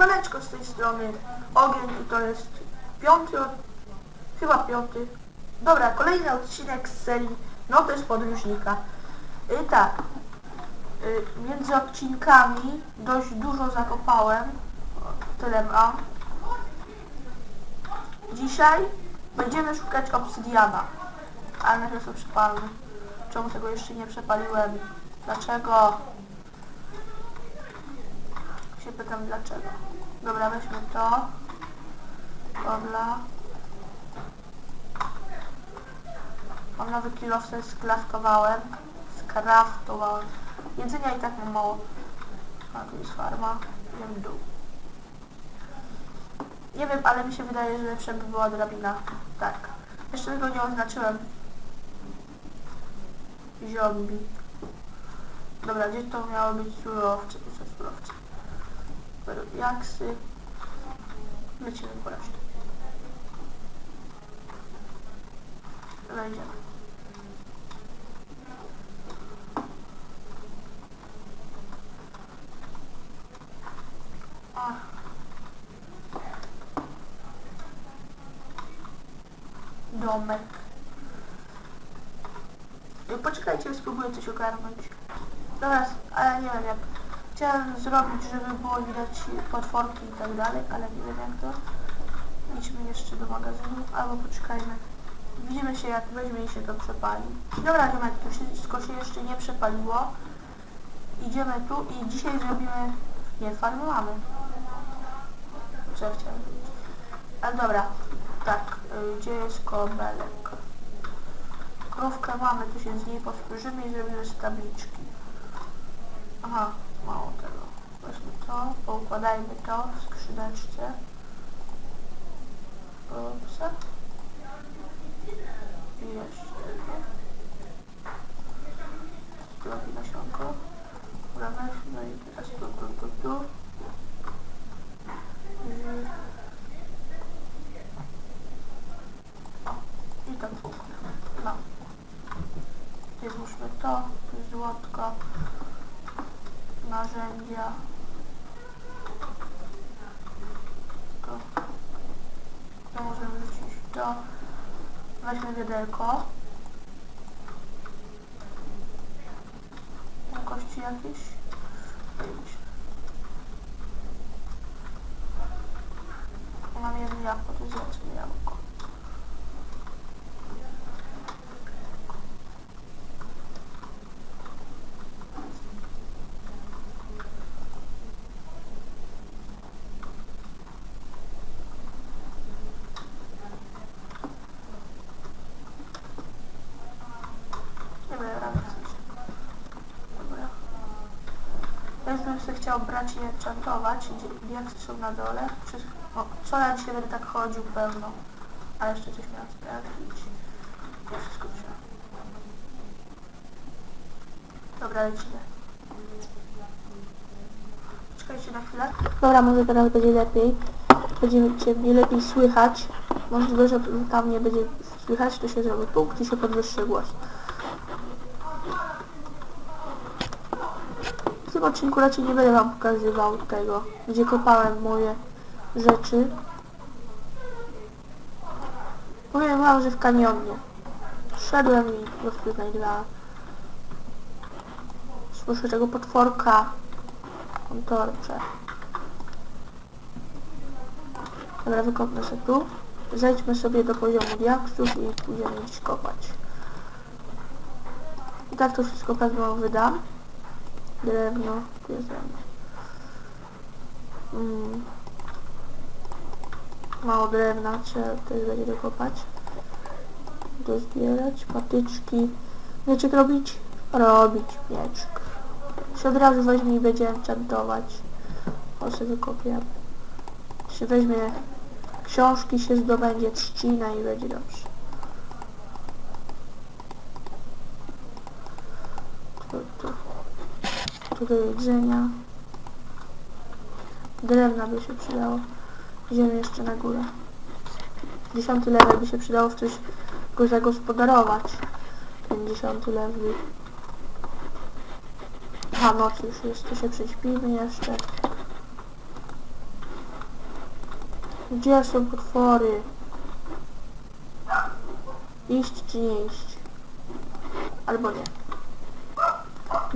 Siemaneczko z tej strony. Ogień to jest piąty, chyba piąty. Dobra, kolejny odcinek z serii Notes Podróżnika. I tak, y, między odcinkami dość dużo zakopałem. O, Tyle mam. Dzisiaj będziemy szukać obsydiana. Ale najpierw to przypalmy. Czemu tego jeszcze nie przepaliłem? Dlaczego? Się pytam dlaczego. Dobra, weźmy to. Dobra. Mam nowy kilowce sklaskowałem. Skraftowałem. Jedzenia i tak mam mało. A tu jest farma. Idziemy w dół. Nie wiem, ale mi się wydaje, że lepsza by była drabina. Tak. Jeszcze tego nie oznaczyłem. Zombie. Dobra, gdzie to miało być surowce. Jaksy. Lecimy po resztę. Ach. Domek. Poczekajcie, spróbuję coś ogarnąć. Dobra, ale nie wiem jak. Chciałem zrobić, żeby było widać potworki i tak dalej, ale nie wiem jak to. Idźmy jeszcze do magazynu, albo poczekajmy. Widzimy się jak weźmie i się to przepali. Dobra, ziomek, to wszystko się jeszcze nie przepaliło. Idziemy tu i dzisiaj zrobimy... Nie, farmy. Co chciałem zrobić? Ale dobra, tak, y, gdzie jest kobelek? Krówkę mamy, to się z niej posłużymy i zrobimy z tabliczki. Aha, mało tego. Weźmy to, poukładajmy to w skrzyneczce. Upsa. I jeszcze jedno. Zdrowi nasionko. Dobra, weźmy i teraz tu, tu, tu, tu. I... O, i tak poukładamy. No. I włóżmy to, tu jest złotko narzędzia. To, to możemy wrzucić to. Weźmy wiaderko. Kości jakieś? Mam jedno jabłko, to zjedzmy jabłko. Nie wiem, rano coś. Dobra. Ja już bym sobie chciał brać i enchantować, gdzie diaksy są na dole. Przez... Co ja dzisiaj tak chodził pewno. A jeszcze coś miałem sprawdzić. Nie wszystko. Dobra, lecimy. Czekajcie na chwilę. Dobra, może teraz będzie lepiej. Będzie cię mnie lepiej słychać. Możliwe, że tam nie będzie słychać, to się zrobi punkt i się podwyższy głos. W tym odcinku raczej nie będę wam pokazywał tego, gdzie kopałem moje rzeczy. Powiem wam, że w kanionie. Szedłem i po prostu znajdowałem. Słyszę tego potworka. Kontorcze. Dobra, wykopnę sobie tu. Zejdźmy sobie do poziomu diaksów i pójdziemy gdzieś kopać. I tak to wszystko pewno wydam. Drewno, tu jest drewno. Mm. Mało drewna, trzeba też będzie dokopać. Dozbierać, patyczki. Mieczek robić? Robić mieczek. Się od razu weźmie i będzie enchantować. Sobie wykopiemy. Się weźmie książki, się zdobędzie trzcina i będzie dobrze. Tu, tu. Do jedzenia. Drewna by się przydało. Idziemy jeszcze na górę. Dziesiąty level by się przydało w coś go zagospodarować. Ten dziesiąty level. Aha, noc już jest, to się prześpimy jeszcze. Gdzie są potwory? Iść czy nie iść? Albo nie.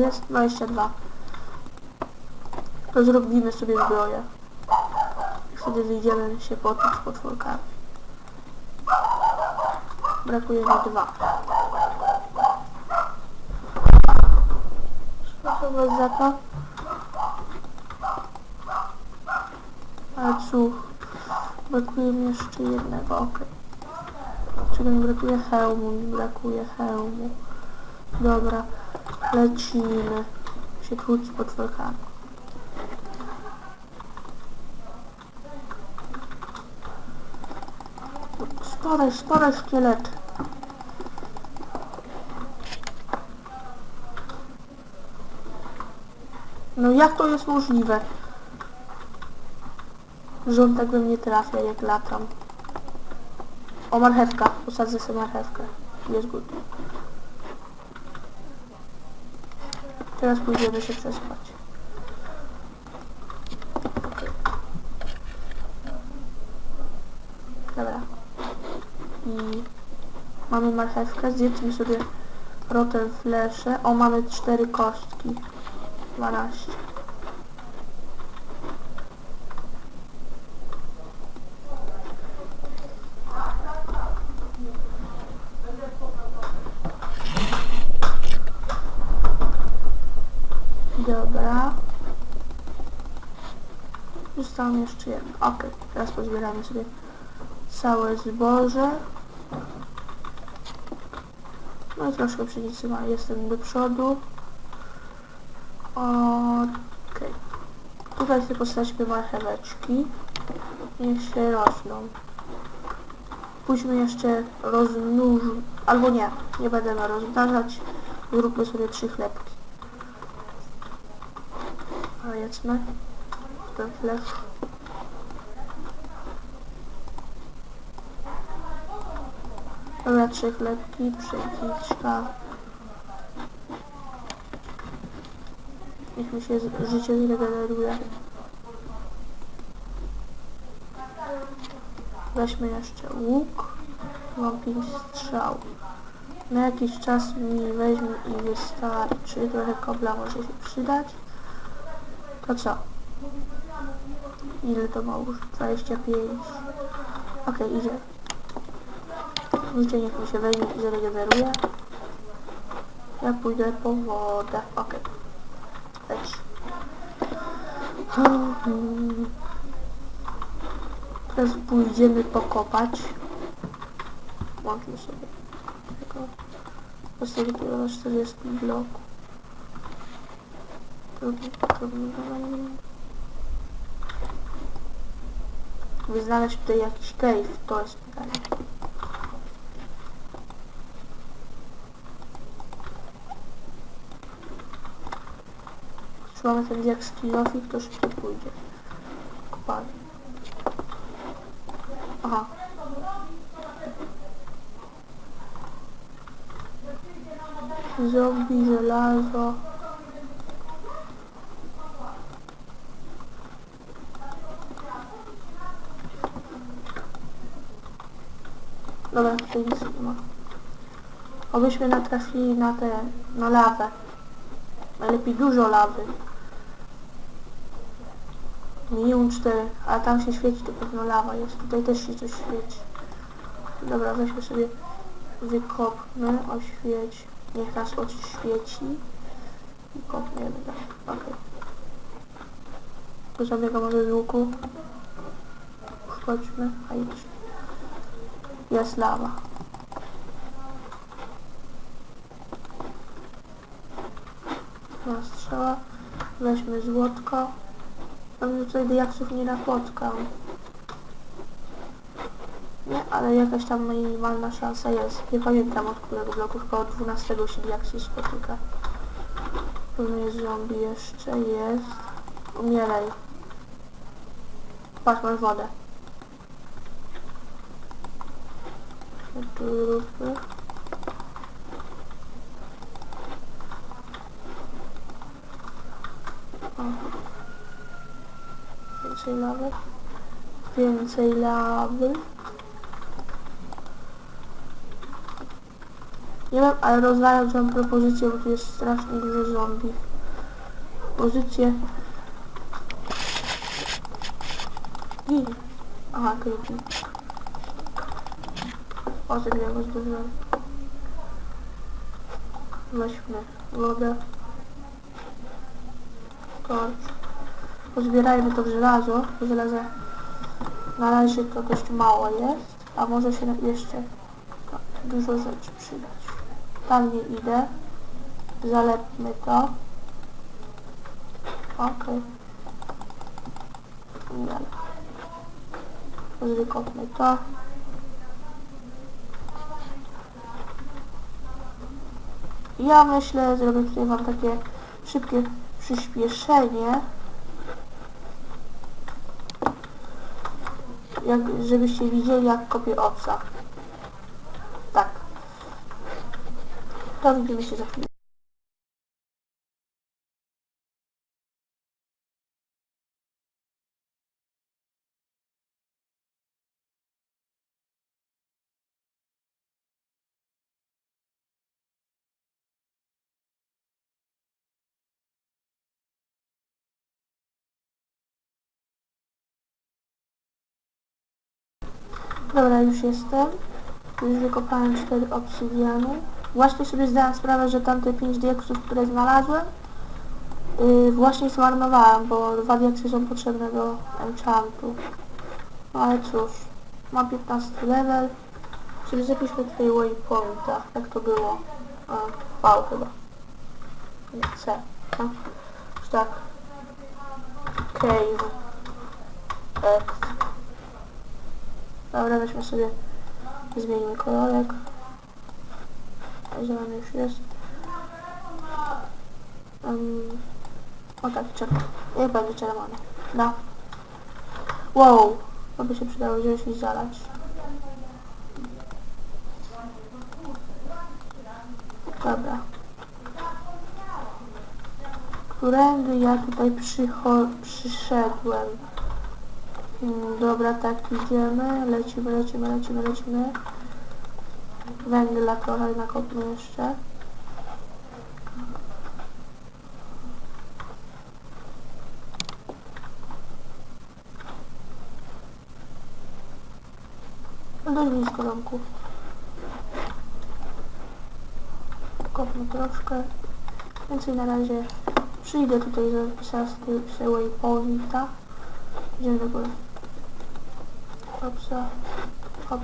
Jest 22. To zrobimy sobie zbroję. Wtedy wyjdziemy się poczuć z potworkami. Brakuje mi dwa. Sposobować zapach. Ale cóż, brakuje mi jeszcze jednego, okej. Czego mi brakuje? Hełmu, mi brakuje hełmu. Dobra, lecimy się kłócić potworkami. Spadaj, spadaj szkielet. No jak to jest możliwe? Że on tak we mnie trafia, jak latam. O, marchewka. Posadzę sobie marchewkę. Jest good. Teraz pójdziemy się przespać. Dobra. I mamy marchewkę. Zjedzmy sobie rotem flesze. O, mamy cztery kostki. 12. Dobra. Zostało jeszcze jedno. Ok, teraz pozbieramy sobie całe zboże. No i troszkę pszenicy. Jestem do przodu. Okej. Tutaj sobie postawimy marcheweczki. Niech się rosną. Pójdźmy jeszcze rozmnóż... Albo nie, nie będę rozmnażać. Zróbmy sobie trzy chlebki. A jedzmy. Ten chleb. Dobra, trzy chlebki, pszeniczka. Niech mi się życie zregeneruje. Weźmy jeszcze łuk. Mam pięć strzał. Na jakiś czas mi weźmie i wystarczy. Trochę kobla może się przydać. To co? Ile to ma już? 25. Okej, idzie. Życie niech mi się weźmie i zregeneruje. Ja pójdę po wodę. Okej. Leć. Hmm. Teraz pójdziemy pokopać. Włączmy sobie tego. Postawię tu na 40 bloku. Drugi, drugi. By znaleźć tutaj jakiś cave, to jest pytanie. Mamy ten jak skillofik, to szybko pójdzie. Kopalnie. Aha. Zombie, żelazo. Dobra, tutaj nic nie ma. Obyśmy natrafili na te, na lawę. Najlepiej dużo lawy. Minimum 4, a tam się świeci, to pewno lawa jest. Tutaj też się coś świeci. Dobra, weźmy sobie, wykopmy, oświeć. Niech nas oświeci. I kopniemy, tak. Okej. Okay. Zabiega może z łuku. Wchodźmy, a idź. Jest lawa. Na strzała. Weźmy złotko. Mam tutaj diaksów nie napotkam. Nie, ale jakaś tam minimalna szansa jest. Nie pamiętam od którego bloku, chyba od 12 się diaksy spotyka. Pewnie zombie jeszcze, jest. Umieraj. Patrz, masz wodę. Tu róbmy. O. Więcej lawy. więcej lawy. Nie wiem, ale rozdaję wam propozycję, bo tu jest strasznie dużo zombie. Pozycję. Gin. Aha, creepy. O, tym ja go zdobyłem. Weźmy wodę. Torcz. Pozbierajmy to żelazo, bo żelaza na razie to dość mało jest, a może się jeszcze dużo rzeczy przydać. Tam nie idę. Zalepmy to. Okej. Okay. Wykopmy to. Ja myślę, zrobię tutaj wam takie szybkie przyspieszenie. Jak, żebyście widzieli jak kopię owca. Tak. To widzimy się za chwilę. Dobra, już jestem. Już wykopałem 4 obsydiany. Właśnie sobie zdałem sprawę, że tamte 5 diaksów, które znalazłem, yy, właśnie zmarnowałem, bo dwa diaksy są potrzebne do enchantu. No ale cóż, mam 15 level. Czyli zapiszmy tutaj waypointa, jak to było. A, V chyba. Nie, C. No. Już tak. Cave. X. Dobra, weźmy sobie, zmienimy kolorek. Zielony już jest. Um, o tak, czerwony. Niech będzie czerwony. No. Wow, to by się przydało wziąć i zalać. Dobra. Którędy ja tutaj przyszedłem? Mm, Dobra, tak idziemy, lecimy, lecimy, lecimy, lecimy. Węgla trochę nakopmy jeszcze. No dość blisko domku. Kopmy troszkę. Więcej na razie przyjdę tutaj zapisać sobie waypointa. Idziemy do góry. Hopsa. Hop.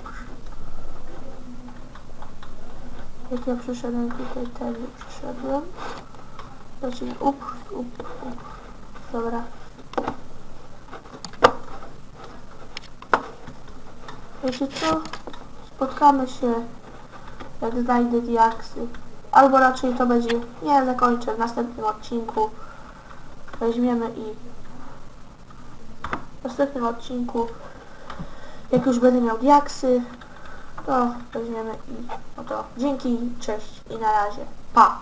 Jak ja przyszedłem tutaj, tędy przyszedłem. Lecimy. Up, up, up. Dobra. Wiecie co? Spotkamy się, jak znajdę diaksy. Albo raczej to będzie, nie zakończę w następnym odcinku. Weźmiemy i w następnym odcinku, jak już będę miał diaksy, to weźmiemy i no to dzięki, cześć i na razie. Pa!